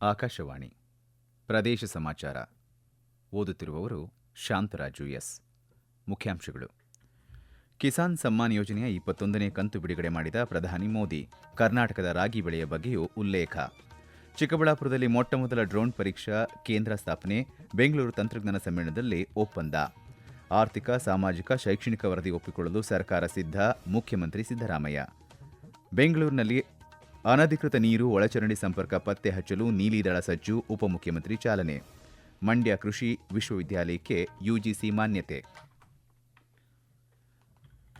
ಆಕಾಶವಾಣಿ. ಪ್ರದೇಶ ಸಮಾಚಾರ. ಓದುತ್ತಿರುವವರು ಶಾಂತರಾಜು ಎಸ್. ಮುಖ್ಯಾಂಶಗಳು. ಕಿಸಾನ್ ಸಮ್ಮಾನ್ ಯೋಜನೆಯ ಇಪ್ಪತ್ತೊಂದನೇ ಕಂತು ಬಿಡುಗಡೆ ಮಾಡಿದ ಪ್ರಧಾನಿ ಮೋದಿ, ಕರ್ನಾಟಕದ ರಾಗಿ ಬೆಳೆಯ ಬಗ್ಗೆಯೂ ಉಲ್ಲೇಖ. ಚಿಕ್ಕಬಳ್ಳಾಪುರದಲ್ಲಿ ಮೊಟ್ಟಮೊದಲ ಡ್ರೋನ್ ಪರೀಕ್ಷಾ ಕೇಂದ್ರ ಸ್ಥಾಪನೆ, ಬೆಂಗಳೂರು ತಂತ್ರಜ್ಞಾನ ಸಮ್ಮೇಳನದಲ್ಲಿ ಒಪ್ಪಂದ. ಆರ್ಥಿಕ, ಸಾಮಾಜಿಕ, ಶೈಕ್ಷಣಿಕ ವರದಿ ಒಪ್ಪಿಕೊಳ್ಳಲು ಸರ್ಕಾರ ಸಿದ್ಧ, ಮುಖ್ಯಮಂತ್ರಿ ಸಿದ್ದರಾಮಯ್ಯ. ಬೆಂಗಳೂರಿನಲ್ಲಿ ಅನಧಿಕೃತ ನೀರು, ಒಳಚರಂಡಿ ಸಂಪರ್ಕ, ಪತ್ತೆ ಹಚ್ಚಲು ನೀಲಿದಳ ಸಜ್ಜು, ಉಪಮುಖ್ಯಮಂತ್ರಿ ಚಾಲನೆ. ಮಂಡ್ಯ ಕೃಷಿ ವಿಶ್ವವಿದ್ಯಾಲಯಕ್ಕೆ ಯುಜಿಸಿ ಮಾನ್ಯತೆ.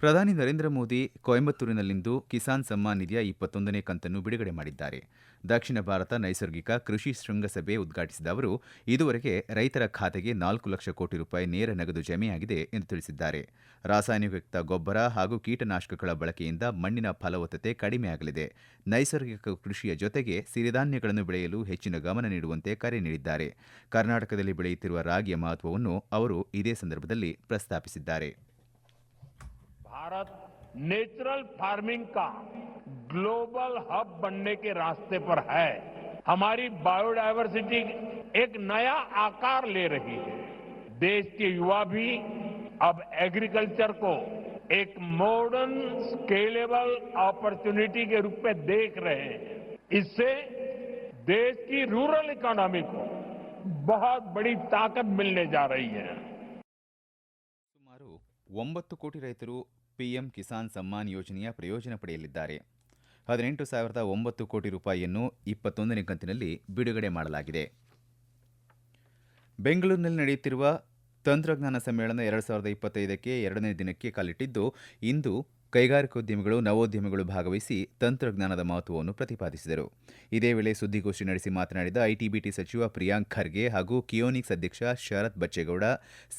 ಪ್ರಧಾನಿ ನರೇಂದ್ರ ಮೋದಿ ಕೊಯಂಬತ್ತೂರಿನಲ್ಲಿಂದು ಕಿಸಾನ್ ಸಮ್ಮಾನ್ ನಿಧಿಯ ಇಪ್ಪತ್ತೊಂದನೇ ಕಂತನ್ನು ಬಿಡುಗಡೆ ಮಾಡಿದ್ದಾರೆ. ದಕ್ಷಿಣ ಭಾರತ ನೈಸರ್ಗಿಕ ಕೃಷಿ ಶೃಂಗಸಭೆ ಉದ್ಘಾಟಿಸಿದ ಅವರು, ಇದುವರೆಗೆ ರೈತರ ಖಾತೆಗೆ ನಾಲ್ಕು ಲಕ್ಷ ಕೋಟಿ ರೂಪಾಯಿ ನೇರ ನಗದು ಜಮೆಯಾಗಿದೆ ಎಂದು ತಿಳಿಸಿದ್ದಾರೆ. ರಾಸಾಯನಿಕಯುಕ್ತ ಗೊಬ್ಬರ ಹಾಗೂ ಕೀಟನಾಶಕಗಳ ಬಳಕೆಯಿಂದ ಮಣ್ಣಿನ ಫಲವತ್ತತೆ ಕಡಿಮೆಯಾಗಲಿದೆ ನೈಸರ್ಗಿಕ ಕೃಷಿಯ ಜೊತೆಗೆ ಸಿರಿಧಾನ್ಯಗಳನ್ನು ಬೆಳೆಯಲು ಹೆಚ್ಚಿನ ಗಮನ ನೀಡುವಂತೆ ಕರೆ ನೀಡಿದ್ದಾರೆ. ಕರ್ನಾಟಕದಲ್ಲಿ ಬೆಳೆಯುತ್ತಿರುವ ರಾಗಿಯ ಮಹತ್ವವನ್ನು ಅವರು ಇದೇ ಸಂದರ್ಭದಲ್ಲಿ ಪ್ರಸ್ತಾಪಿಸಿದ್ದಾರೆ. भारत नेचुरल फार्मिंग का ग्लोबल हब बनने के रास्ते पर है हमारी बायोडायवर्सिटी एक नया आकार ले रही है देश के युवा भी अब एग्रीकल्चर को एक मॉडर्न स्केलेबल अपॉर्चुनिटी के रूप में देख रहे हैं इससे देश की रूरल इकोनॉमी को बहुत बड़ी ताकत मिलने जा रही है ಸುಮಾರು ಒಂಬತ್ತು ಕೋಟಿ ರೈತರು ಪಿಎಂ ಕಿಸಾನ್ ಸಮ್ಮಾನ್ ಯೋಜನೆಯ ಪ್ರಯೋಜನ ಪಡೆಯಲಿದ್ದಾರೆ. ಹದಿನೆಂಟು ಸಾವಿರದ ಒಂಬತ್ತು ಕೋಟಿ ರೂಪಾಯಿಯನ್ನು ಇಪ್ಪತ್ತೊಂದನೇ ಕಂತಿನಲ್ಲಿ ಬಿಡುಗಡೆ ಮಾಡಲಾಗಿದೆ. ಬೆಂಗಳೂರಿನಲ್ಲಿ ನಡೆಯುತ್ತಿರುವ ತಂತ್ರಜ್ಞಾನ ಸಮ್ಮೇಳನ ಎರಡು ಸಾವಿರದ ಇಪ್ಪತ್ತೈದಕ್ಕೆ ಎರಡನೇ ದಿನಕ್ಕೆ ಕಾಲಿಟ್ಟಿದ್ದು, ಇಂದು ಕೈಗಾರಿಕೋದ್ಯಮಿಗಳು ನವೋದ್ಯಮಿಗಳು ಭಾಗವಹಿಸಿ ತಂತ್ರಜ್ಞಾನದ ಮಹತ್ವವನ್ನು ಪ್ರತಿಪಾದಿಸಿದರು. ಇದೇ ವೇಳೆ ಸುದ್ದಿಗೋಷ್ಠಿ ನಡೆಸಿ ಮಾತನಾಡಿದ ಐಟಿಬಿಟಿ ಸಚಿವ ಪ್ರಿಯಾಂಕ್ ಖರ್ಗೆ ಹಾಗೂ ಕಿಯೋನಿಕ್ಸ್ ಅಧ್ಯಕ್ಷ ಶರತ್ ಬಚ್ಚೇಗೌಡ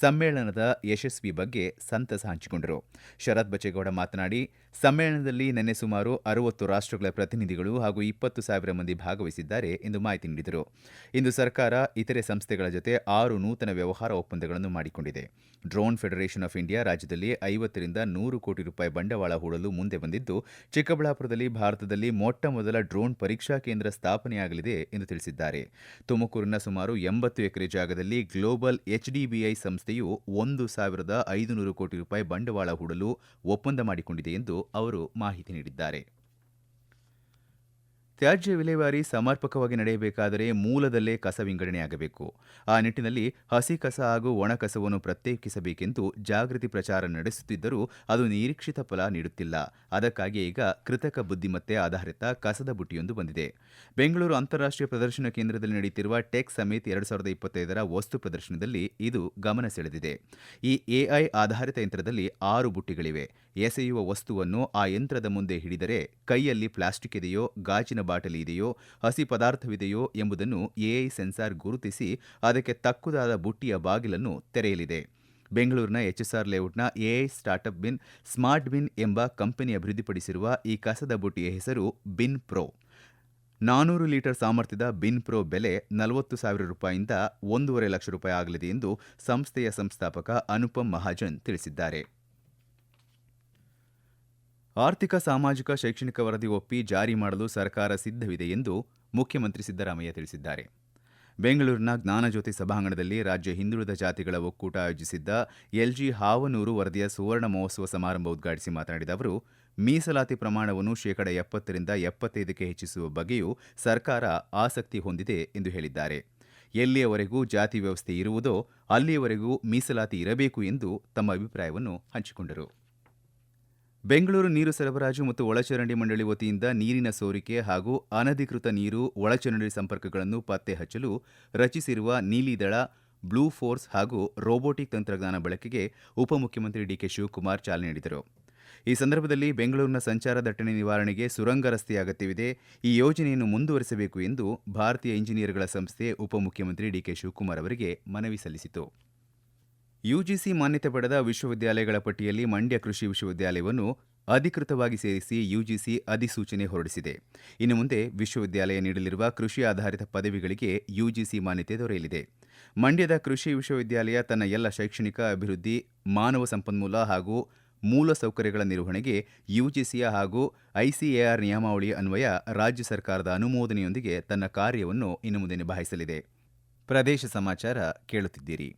ಸಮ್ಮೇಳನದ ಯಶಸ್ವಿ ಬಗ್ಗೆ ಸಂತಸ ಹಂಚಿಕೊಂಡರು. ಶರತ್ ಬಚ್ಚೇಗೌಡ ಮಾತನಾಡಿ ಸಮ್ಮೇಳನದಲ್ಲಿ ನಿನ್ನೆ ಸುಮಾರು ಅರವತ್ತು ರಾಷ್ಟ್ರಗಳ ಪ್ರತಿನಿಧಿಗಳು ಹಾಗೂ ಇಪ್ಪತ್ತು ಸಾವಿರ ಮಂದಿ ಭಾಗವಹಿಸಿದ್ದಾರೆ ಎಂದು ಮಾಹಿತಿ ನೀಡಿದರು. ಇಂದು ಸರ್ಕಾರ ಇತರೆ ಸಂಸ್ಥೆಗಳ ಜೊತೆ ಆರು ನೂತನ ವ್ಯವಹಾರ ಒಪ್ಪಂದಗಳನ್ನು ಮಾಡಿಕೊಂಡಿದೆ. ಡ್ರೋನ್ ಫೆಡರೇಷನ್ ಆಫ್ ಇಂಡಿಯಾ ರಾಜ್ಯದಲ್ಲಿ ಐವತ್ತರಿಂದ ನೂರು ಕೋಟಿ ರೂಪಾಯಿ ಬಂಡವಾಳ ಹೂಡಲು ಮುಂದೆ ಬಂದಿದ್ದು, ಚಿಕ್ಕಬಳ್ಳಾಪುರದಲ್ಲಿ ಭಾರತದಲ್ಲಿ ಮೊಟ್ಟ ಮೊದಲ ಡ್ರೋನ್ ಪರೀಕ್ಷಾ ಕೇಂದ್ರ ಸ್ಥಾಪನೆಯಾಗಲಿದೆ ಎಂದು ತಿಳಿಸಿದ್ದಾರೆ. ತುಮಕೂರಿನ ಸುಮಾರು ಎಂಬತ್ತು ಎಕರೆ ಜಾಗದಲ್ಲಿ ಗ್ಲೋಬಲ್ ಎಚ್ಡಿಬಿಐ ಸಂಸ್ಥೆಯು ಒಂದು ಸಾವಿರದ ಐದುನೂರು ಕೋಟಿ ರೂಪಾಯಿ ಬಂಡವಾಳ ಹೂಡಲು ಒಪ್ಪಂದ ಮಾಡಿಕೊಂಡಿದೆ ಎಂದು ಅವರು ಮಾಹಿತಿ ನೀಡಿದ್ದಾರೆ. ತ್ಯಾಜ್ಯ ವಿಲೇವಾರಿ ಸಮರ್ಪಕವಾಗಿ ನಡೆಯಬೇಕಾದರೆ ಮೂಲದಲ್ಲೇ ಕಸ ವಿಂಗಡಣೆಯಾಗಬೇಕು. ಆ ನಿಟ್ಟಿನಲ್ಲಿ ಹಸಿ ಕಸ ಹಾಗೂ ಒಣ ಕಸವನ್ನು ಪ್ರತ್ಯೇಕಿಸಬೇಕೆಂದು ಜಾಗೃತಿ ಪ್ರಚಾರ ನಡೆಸುತ್ತಿದ್ದರೂ ಅದು ನಿರೀಕ್ಷಿತ ಫಲ ನೀಡುತ್ತಿಲ್ಲ. ಅದಕ್ಕಾಗಿ ಈಗ ಕೃತಕ ಬುದ್ಧಿಮತ್ತೆ ಆಧಾರಿತ ಕಸದ ಬುಟ್ಟಿಯೊಂದು ಬಂದಿದೆ. ಬೆಂಗಳೂರು ಅಂತಾರಾಷ್ಟ್ರೀಯ ಪ್ರದರ್ಶನ ಕೇಂದ್ರದಲ್ಲಿ ನಡೆಯುತ್ತಿರುವ ಟೆಕ್ ಸಮಿತ್ ಎರಡು ಸಾವಿರದ ಇಪ್ಪತ್ತೈದರ ವಸ್ತು ಪ್ರದರ್ಶನದಲ್ಲಿ ಇದು ಗಮನ ಸೆಳೆದಿದೆ. ಈ ಎಐ ಆಧಾರಿತ ಯಂತ್ರದಲ್ಲಿ ಆರು ಬುಟ್ಟಿಗಳಿವೆ. ಎಸೆಯುವ ವಸ್ತುವನ್ನು ಆ ಯಂತ್ರದ ಮುಂದೆ ಹಿಡಿದರೆ ಕೈಯಲ್ಲಿ ಪ್ಲಾಸ್ಟಿಕ್ ಇದೆಯೋ, ಗಾಜಿನ ಬಾಟಲಿ ಇದೆಯೋ ಹಸಿ ಪದಾರ್ಥವಿದೆಯೋ ಎಂಬುದನ್ನು ಎಐ ಸೆನ್ಸಾರ್ ಗುರುತಿಸಿ ಅದಕ್ಕೆ ತಕ್ಕುದಾದ ಬುಟ್ಟಿಯ ಬಾಗಿಲನ್ನು ತೆರೆಯಲಿದೆ. ಬೆಂಗಳೂರಿನ HSR ಲೇಔಟ್ನ AI startup bin, smart bin ಎಂಬ ಕಂಪನಿ ಅಭಿವೃದ್ಧಿಪಡಿಸಿರುವ ಈ ಕಸದ ಬುಟ್ಟಿಯ ಹೆಸರು ಬಿನ್ ಪ್ರೋ. ನಾನೂರು ಲೀಟರ್ ಸಾಮರ್ಥ್ಯದ ಬಿನ್ ಪ್ರೋ ಬೆಲೆ ನಲವತ್ತು ಸಾವಿರ ರೂಪಾಯಿಯಿಂದ ಒಂದೂವರೆ ಲಕ್ಷ ರೂಪಾಯಿ ಆಗಲಿದೆ ಎಂದು ಸಂಸ್ಥೆಯ ಸಂಸ್ಥಾಪಕ ಅನುಪಮ್ ಮಹಾಜನ್ ತಿಳಿಸಿದ್ದಾರೆ. ಆರ್ಥಿಕ, ಸಾಮಾಜಿಕ, ಶೈಕ್ಷಣಿಕ ವರದಿ ಒಪ್ಪಿ ಜಾರಿ ಮಾಡಲು ಸರ್ಕಾರ ಸಿದ್ಧವಿದೆ ಎಂದು ಮುಖ್ಯಮಂತ್ರಿ ಸಿದ್ದರಾಮಯ್ಯ ತಿಳಿಸಿದ್ದಾರೆ. ಬೆಂಗಳೂರಿನ ಜ್ಞಾನಜ್ಯೋತಿ ಸಭಾಂಗಣದಲ್ಲಿ ರಾಜ್ಯ ಹಿಂದುಳಿದ ಜಾತಿಗಳ ಒಕ್ಕೂಟ ಆಯೋಜಿಸಿದ್ದ ಎಲ್ಜಿ ಹಾವನೂರು ವರದಿಯ ಸುವರ್ಣ ಮಹೋತ್ಸವ ಸಮಾರಂಭ ಉದ್ಘಾಟಿಸಿ ಮಾತನಾಡಿದ ಅವರು, ಮೀಸಲಾತಿ ಪ್ರಮಾಣವನ್ನು ಶೇಕಡ ಎಪ್ಪತ್ತರಿಂದ ಎಪ್ಪತ್ತೈದಕ್ಕೆ ಹೆಚ್ಚಿಸುವ ಬಗ್ಗೆಯೂ ಸರ್ಕಾರ ಆಸಕ್ತಿ ಹೊಂದಿದೆ ಎಂದು ಹೇಳಿದ್ದಾರೆ. ಎಲ್ಲಿಯವರೆಗೂ ಜಾತಿ ವ್ಯವಸ್ಥೆ ಇರುವುದೋ ಅಲ್ಲಿಯವರೆಗೂ ಮೀಸಲಾತಿ ಇರಬೇಕು ಎಂದು ತಮ್ಮ ಅಭಿಪ್ರಾಯವನ್ನು ಹಂಚಿಕೊಂಡರು. ಬೆಂಗಳೂರು ನೀರು ಸರಬರಾಜು ಮತ್ತು ಒಳಚರಂಡಿ ಮಂಡಳಿ ವತಿಯಿಂದ ನೀರಿನ ಸೋರಿಕೆ ಹಾಗೂ ಅನಧಿಕೃತ ನೀರು, ಒಳಚರಂಡಿ ಸಂಪರ್ಕಗಳನ್ನು ಪತ್ತೆ ಹಚ್ಚಲು ರಚಿಸಿರುವ ನೀಲಿದಳ, ಬ್ಲೂ ಫೋರ್ಸ್ ಹಾಗೂ ರೋಬೋಟಿಕ್ ತಂತ್ರಜ್ಞಾನ ಬಳಕೆಗೆ ಉಪಮುಖ್ಯಮಂತ್ರಿ ಡಿಕೆ ಶಿವಕುಮಾರ್ ಚಾಲನೆ ನೀಡಿದರು. ಈ ಸಂದರ್ಭದಲ್ಲಿ ಬೆಂಗಳೂರಿನ ಸಂಚಾರ ದಟ್ಟಣೆ ನಿವಾರಣೆಗೆ ಸುರಂಗ ರಸ್ತೆ ಅಗತ್ಯವಿದೆ. ಈ ಯೋಜನೆಯನ್ನು ಮುಂದುವರೆಸಬೇಕು ಎಂದು ಭಾರತೀಯ ಇಂಜಿನಿಯರ್ಗಳ ಸಂಸ್ಥೆ ಉಪಮುಖ್ಯಮಂತ್ರಿ ಡಿಕೆ ಶಿವಕುಮಾರ್ ಅವರಿಗೆ ಮನವಿ ಸಲ್ಲಿಸಿತು. ಯುಜಿಸಿ ಮಾನ್ಯತೆ ಪಡೆದ ವಿಶ್ವವಿದ್ಯಾಲಯಗಳ ಪಟ್ಟಿಯಲ್ಲಿ ಮಂಡ್ಯ ಕೃಷಿ ವಿಶ್ವವಿದ್ಯಾಲಯವನ್ನು ಅಧಿಕೃತವಾಗಿ ಸೇರಿಸಿ ಯುಜಿಸಿ ಅಧಿಸೂಚನೆ ಹೊರಡಿಸಿದೆ. ಇನ್ನು ಮುಂದೆ ವಿಶ್ವವಿದ್ಯಾಲಯ ನೀಡಲಿರುವ ಕೃಷಿ ಆಧಾರಿತ ಪದವಿಗಳಿಗೆ ಯುಜಿಸಿ ಮಾನ್ಯತೆ ದೊರೆಯಲಿದೆ. ಮಂಡ್ಯದ ಕೃಷಿ ವಿಶ್ವವಿದ್ಯಾಲಯ ತನ್ನ ಎಲ್ಲ ಶೈಕ್ಷಣಿಕ ಅಭಿವೃದ್ಧಿ, ಮಾನವ ಸಂಪನ್ಮೂಲ ಹಾಗೂ ಮೂಲಸೌಕರ್ಯಗಳ ನಿರ್ವಹಣೆಗೆ ಯುಜಿಸಿಯ ಹಾಗೂ ಐಸಿಎಆರ್ ನಿಯಮಾವಳಿ ಅನ್ವಯ ರಾಜ್ಯ ಸರ್ಕಾರದ ಅನುಮೋದನೆಯೊಂದಿಗೆ ತನ್ನ ಕಾರ್ಯವನ್ನು ಇನ್ನು ಮುಂದೆ ನಿಭಾಯಿಸಲಿದೆ. ಪ್ರದೇಶ ಸಮಾಚಾರ ಕೇಳುತ್ತಿದ್ದೀರಿ.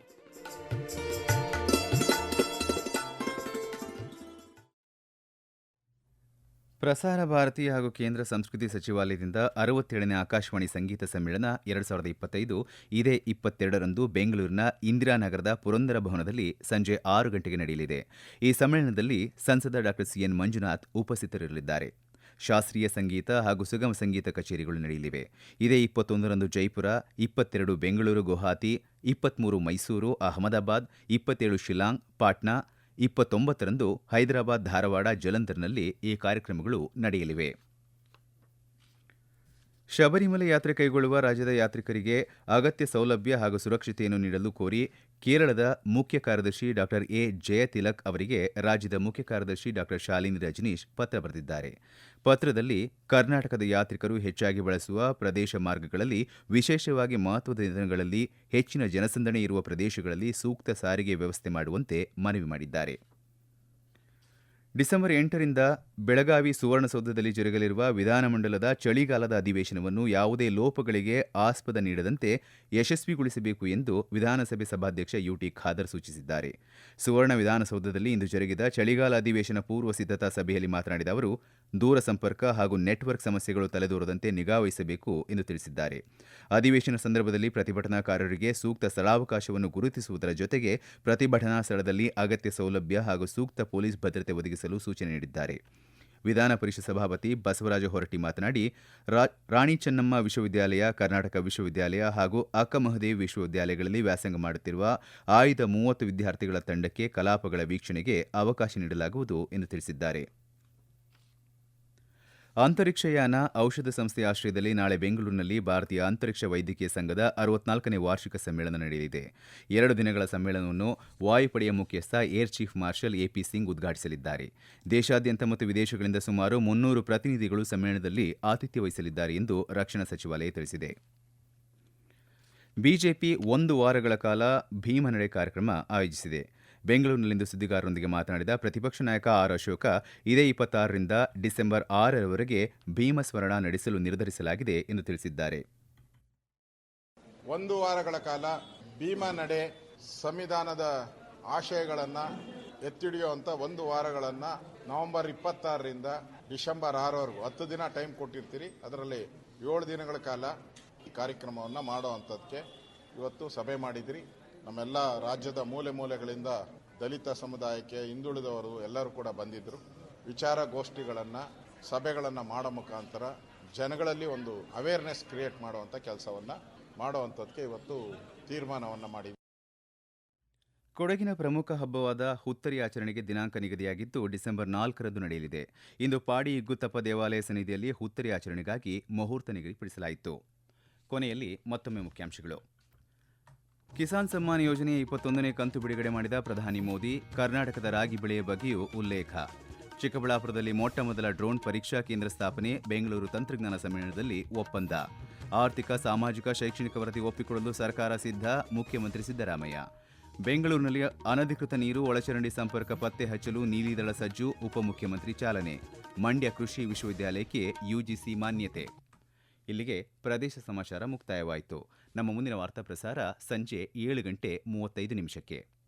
ಪ್ರಸಾರ ಭಾರತಿ ಹಾಗೂ ಕೇಂದ್ರ ಸಂಸ್ಕೃತಿ ಸಚಿವಾಲಯದಿಂದ ಅರವತ್ತೇಳನೇ ಆಕಾಶವಾಣಿ ಸಂಗೀತ ಸಮ್ಮೇಳನ ಎರಡು ಸಾವಿರದ ಇಪ್ಪತ್ತೈದು, ಇದೇ ಇಪ್ಪತ್ತೆರಡರಂದು ಬೆಂಗಳೂರಿನ ಇಂದಿರಾನಗರದ ಪುರಂದರ ಭವನದಲ್ಲಿ ಸಂಜೆ ಆರು ಗಂಟೆಗೆ ನಡೆಯಲಿದೆ. ಈ ಸಮ್ಮೇಳನದಲ್ಲಿ ಸಂಸದ ಡಾ ಸಿಎನ್ ಮಂಜುನಾಥ್ ಉಪಸ್ಥಿತರಿರಲಿದ್ದಾರೆ. ಶಾಸ್ತ್ರೀಯ ಸಂಗೀತ ಹಾಗೂ ಸುಗಮ ಸಂಗೀತ ಕಚೇರಿಗಳು ನಡೆಯಲಿವೆ. ಇದೇ ಇಪ್ಪತ್ತೊಂದರಂದು ಜೈಪುರ, ಇಪ್ಪತ್ತೆರಡು ಬೆಂಗಳೂರು ಗುವಾಹತಿ ಇಪ್ಪತ್ಮೂರು ಮೈಸೂರು, ಅಹಮದಾಬಾದ್, ಇಪ್ಪತ್ತೇಳು ಶಿಲಾಂಗ್ ಪಾಟ್ನಾ ಇಪ್ಪತ್ತೊಂಬತ್ತರಂದು ಹೈದರಾಬಾದ್ ಧಾರವಾಡ ಜಲಂಧರ್ನಲ್ಲಿ ಈ ಕಾರ್ಯಕ್ರಮಗಳು ನಡೆಯಲಿವೆ. ಶಬರಿಮಲೆ ಯಾತ್ರೆ ಕೈಗೊಳ್ಳುವ ರಾಜ್ಯದ ಯಾತ್ರಿಕರಿಗೆ ಅಗತ್ಯ ಸೌಲಭ್ಯ ಹಾಗೂ ಸುರಕ್ಷತೆಯನ್ನು ನೀಡಲು ಕೋರಿ ಕೇರಳದ ಮುಖ್ಯ ಕಾರ್ಯದರ್ಶಿ ಡಾ. ಎ. ಜಯತಿಲಕ್ ಅವರಿಗೆ ರಾಜ್ಯದ ಮುಖ್ಯ ಕಾರ್ಯದರ್ಶಿ ಡಾ. ಶಾಲಿನಿ ರಜನೀಶ್ ಪತ್ರ ಬರೆದಿದ್ದಾರೆ. ಪತ್ರದಲ್ಲಿ ಕರ್ನಾಟಕದ ಯಾತ್ರಿಕರು ಹೆಚ್ಚಾಗಿ ಬಳಸುವ ಪ್ರದೇಶ ಮಾರ್ಗಗಳಲ್ಲಿ ವಿಶೇಷವಾಗಿ ಮಹತ್ವದ ದಿನಗಳಲ್ಲಿ ಹೆಚ್ಚಿನ ಜನಸಂದಣಿ ಇರುವ ಪ್ರದೇಶಗಳಲ್ಲಿ ಸೂಕ್ತ ಸಾರಿಗೆ ವ್ಯವಸ್ಥೆ ಮಾಡುವಂತೆ ಮನವಿ ಮಾಡಿದ್ದಾರೆ. ಡಿಸೆಂಬರ್ ಎಂಟರಿಂದ ಬೆಳಗಾವಿ ಸುವರ್ಣಸೌಧದಲ್ಲಿ ಜರುಗಲಿರುವ ವಿಧಾನಮಂಡಲದ ಚಳಿಗಾಲದ ಅಧಿವೇಶನವನ್ನು ಯಾವುದೇ ಲೋಪಗಳಿಗೆ ಆಸ್ಪದ ನೀಡದಂತೆ ಯಶಸ್ವಿಗೊಳಿಸಬೇಕು ಎಂದು ವಿಧಾನಸಭೆ ಸಭಾಧ್ಯಕ್ಷ ಯುಟಿ ಖಾದರ್ ಸೂಚಿಸಿದ್ದಾರೆ. ಸುವರ್ಣ ವಿಧಾನಸೌಧದಲ್ಲಿ ಇಂದು ಜರುಗಿದ ಚಳಿಗಾಲ ಅಧಿವೇಶನ ಪೂರ್ವ ಸಿದ್ಧತಾ ಸಭೆಯಲ್ಲಿ ಮಾತನಾಡಿದ ಅವರು, ದೂರ ಸಂಪರ್ಕ ಹಾಗೂ ನೆಟ್ವರ್ಕ್ ಸಮಸ್ಯೆಗಳು ತಲೆದೋರದಂತೆ ನಿಗಾವಹಿಸಬೇಕು ಎಂದು ತಿಳಿಸಿದ್ದಾರೆ. ಅಧಿವೇಶನ ಸಂದರ್ಭದಲ್ಲಿ ಪ್ರತಿಭಟನಾಕಾರರಿಗೆ ಸೂಕ್ತ ಸ್ಥಳಾವಕಾಶವನ್ನು ಗುರುತಿಸುವುದರ ಜೊತೆಗೆ ಪ್ರತಿಭಟನಾ ಸ್ಥಳದಲ್ಲಿ ಅಗತ್ಯ ಸೌಲಭ್ಯ ಹಾಗೂ ಸೂಕ್ತ ಪೊಲೀಸ್ ಭದ್ರತೆ ಒದಗಿಸಲು ಸೂಚನೆ ನೀಡಿದ್ದಾರೆ. ವಿಧಾನ ಪರಿಷತ್ ಸಭಾಪತಿ ಬಸವರಾಜ ಹೊರಟ್ಟಿ ಮಾತನಾಡಿ ರಾಣಿ ಚೆನ್ನಮ್ಮ ವಿಶ್ವವಿದ್ಯಾಲಯ, ಕರ್ನಾಟಕ ವಿಶ್ವವಿದ್ಯಾಲಯ ಹಾಗೂ ಅಕ್ಕಮಹದೇವಿ ವಿಶ್ವವಿದ್ಯಾಲಯಗಳಲ್ಲಿ ವ್ಯಾಸಂಗ ಮಾಡುತ್ತಿರುವ ಆಯ್ದ ಮೂವತ್ತು ವಿದ್ಯಾರ್ಥಿಗಳ ತಂಡಕ್ಕೆ ಕಲಾಪಗಳ ವೀಕ್ಷಣೆಗೆ ಅವಕಾಶ ನೀಡಲಾಗುವುದು ಎಂದು ತಿಳಿಸಿದ್ದಾರೆ. ಅಂತರಿಕ್ಷಯಾನ ಔಷಧ ಸಂಸ್ಥೆ ಆಶ್ರಯದಲ್ಲಿ ನಾಳೆ ಬೆಂಗಳೂರಿನಲ್ಲಿ ಭಾರತೀಯ ಅಂತರಿಕ್ಷ ವೈದ್ಯಕೀಯ ಸಂಘದ ಅರವತ್ನಾಲ್ಕನೇ ವಾರ್ಷಿಕ ಸಮ್ಮೇಳನ ನಡೆಯಲಿದೆ. ಎರಡು ದಿನಗಳ ಸಮ್ಮೇಳನವನ್ನು ವಾಯುಪಡೆಯ ಮುಖ್ಯಸ್ಥ air chief marshal AP Singh ಉದ್ಘಾಟಿಸಲಿದ್ದಾರೆ. ದೇಶಾದ್ಯಂತ ಮತ್ತು ವಿದೇಶಗಳಿಂದ ಸುಮಾರು ಮುನ್ನೂರು ಪ್ರತಿನಿಧಿಗಳು ಸಮ್ಮೇಳನದಲ್ಲಿ ಆತಿಥ್ಯ ವಹಿಸಲಿದ್ದಾರೆ ಎಂದು ರಕ್ಷಣಾ ಸಚಿವಾಲಯ ತಿಳಿಸಿದೆ. ಬಿಜೆಪಿ ಒಂದು ವಾರಗಳ ಕಾಲ ಭೀಮನಡೆ ಕಾರ್ಯಕ್ರಮ ಆಯೋಜಿಸಿದೆ. ಬೆಂಗಳೂರಿನಲ್ಲಿಂದು ಸುದ್ದಿಗಾರರೊಂದಿಗೆ ಮಾತನಾಡಿದ ಪ್ರತಿಪಕ್ಷ ನಾಯಕ ಆರ್ ಅಶೋಕ, ಇದೇ ಇಪ್ಪತ್ತಾರರಿಂದ ಡಿಸೆಂಬರ್ ಆರರವರೆಗೆ ಭೀಮಸ್ಮರಣ ನಡೆಸಲು ನಿರ್ಧರಿಸಲಾಗಿದೆ ಎಂದು ತಿಳಿಸಿದ್ದಾರೆ. ಒಂದು ವಾರಗಳ ಕಾಲ ಭೀಮ ನಡೆ ಸಂವಿಧಾನದ ಆಶಯಗಳನ್ನು ಎತ್ತಿಡಿಯುವಂಥ ಒಂದು ವಾರಗಳನ್ನು ನವೆಂಬರ್ ಇಪ್ಪತ್ತಾರರಿಂದ ಡಿಸೆಂಬರ್ ಆರವರೆಗೂ, ಹತ್ತು ದಿನ ಟೈಮ್ ಕೊಟ್ಟಿರ್ತೀರಿ, ಅದರಲ್ಲಿ ಏಳು ದಿನಗಳ ಕಾಲ ಈ ಕಾರ್ಯಕ್ರಮವನ್ನು ಮಾಡುವಂಥದ್ದಕ್ಕೆ ಇವತ್ತು ಸಭೆ ಮಾಡಿದಿರಿ. ನಮ್ಮೆಲ್ಲ ರಾಜ್ಯದ ಮೂಲೆ ಮೂಲೆಗಳಿಂದ ದಲಿತ ಸಮುದಾಯಕ್ಕೆ ಹಿಂದುಳಿದವರು ಎಲ್ಲರೂ ಕೂಡ ಬಂದಿದ್ದರು ವಿಚಾರಗೋಷ್ಠಿಗಳನ್ನು ಸಭೆಗಳನ್ನು ಮಾಡೋ ಮುಖಾಂತರ ಜನಗಳಲ್ಲಿ ಒಂದು ಅವೇರ್ನೆಸ್ ಕ್ರಿಯೇಟ್ ಮಾಡುವಂಥ ಕೆಲಸವನ್ನು ಮಾಡುವಂಥದ್ದಕ್ಕೆ ಇವತ್ತು ತೀರ್ಮಾನವನ್ನು ಮಾಡಿ ಕೊಡಗಿನ ಪ್ರಮುಖ ಹಬ್ಬವಾದ ಹುತ್ತರಿ ಆಚರಣೆಗೆ ದಿನಾಂಕ ನಿಗದಿಯಾಗಿದ್ದು ಡಿಸೆಂಬರ್ ನಾಲ್ಕರಂದು ನಡೆಯಲಿದೆ. ಇಂದು ಪಾಡಿ ಇಗ್ಗುತ್ತಪ್ಪ ದೇವಾಲಯ ಸನ್ನಿಧಿಯಲ್ಲಿ ಹುತ್ತರಿ ಆಚರಣೆಗಾಗಿ ಮುಹೂರ್ತ ನಿಗದಿಪಡಿಸಲಾಯಿತು. ಕೊನೆಯಲ್ಲಿ ಮತ್ತೊಮ್ಮೆ ಮುಖ್ಯಾಂಶಗಳು. ಕಿಸಾನ್ ಸಮ್ಮಾನ್ ಯೋಜನೆಯ ಇಪ್ಪತ್ತೊಂದನೇ ಕಂತು ಬಿಡುಗಡೆ ಮಾಡಿದ ಪ್ರಧಾನಿ ಮೋದಿ, ಕರ್ನಾಟಕದ ರಾಗಿ ಬೆಳೆಯ ಬಗ್ಗೆಯೂ ಉಲ್ಲೇಖ. ಚಿಕ್ಕಬಳ್ಳಾಪುರದಲ್ಲಿ ಮೊಟ್ಟ ಮೊದಲ ಡ್ರೋನ್ ಪರೀಕ್ಷಾ ಕೇಂದ್ರ ಸ್ಥಾಪನೆ, ಬೆಂಗಳೂರು ತಂತ್ರಜ್ಞಾನ ಸಮ್ಮೇಳನದಲ್ಲಿ ಒಪ್ಪಂದ. ಆರ್ಥಿಕ, ಸಾಮಾಜಿಕ, ಶೈಕ್ಷಣಿಕ ವರದಿ ಒಪ್ಪಿಕೊಳ್ಳಲು ಸರ್ಕಾರ ಸಿದ್ಧ, ಮುಖ್ಯಮಂತ್ರಿ ಸಿದ್ದರಾಮಯ್ಯ. ಬೆಂಗಳೂರಿನಲ್ಲಿ ಅನಧಿಕೃತ ನೀರು ಒಳಚರಂಡಿ ಸಂಪರ್ಕ ಪತ್ತೆ ಹಚ್ಚಲು ನೀಲಿದಳ ಸಜ್ಜು, ಉಪಮುಖ್ಯಮಂತ್ರಿ ಚಾಲನೆ. ಮಂಡ್ಯ ಕೃಷಿ ವಿಶ್ವವಿದ್ಯಾಲಯಕ್ಕೆ ಯುಜಿಸಿ ಮಾನ್ಯತೆ. ಇಲ್ಲಿಗೆ ಪ್ರದೇಶ ಸಮಾಚಾರ ಮುಕ್ತಾಯವಾಯಿತು. ನಮ್ಮ ಮುಂದಿನ ವಾರ್ತಾ ಪ್ರಸಾರ ಸಂಜೆ ಏಳು ಗಂಟೆ ಮೂವತ್ತೈದು ನಿಮಿಷಕ್ಕೆ.